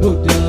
Buddha.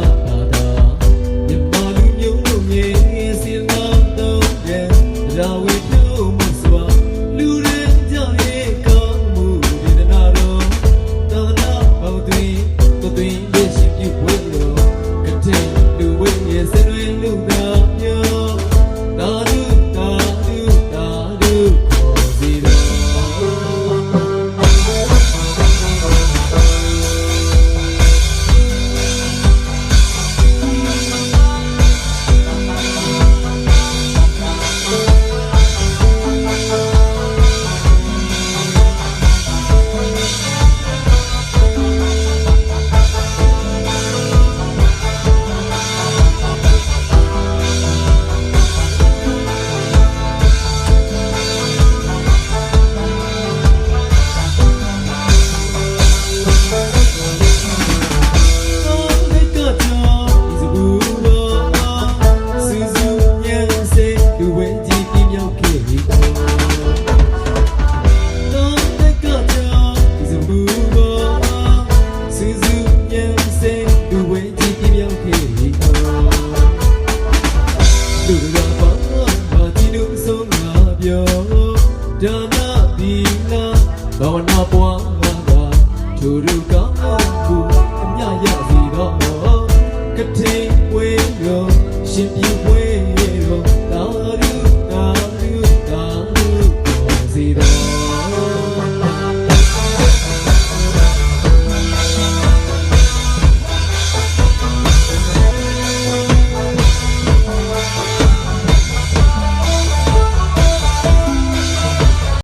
ဒါနာဒီနာဘာဝနာပွားငါသာသူရူကောင်းကိုအမြရစီတော့ကတိဝေရောရှင်ပြဝေရောတာရူတာရူတာရူစီတော့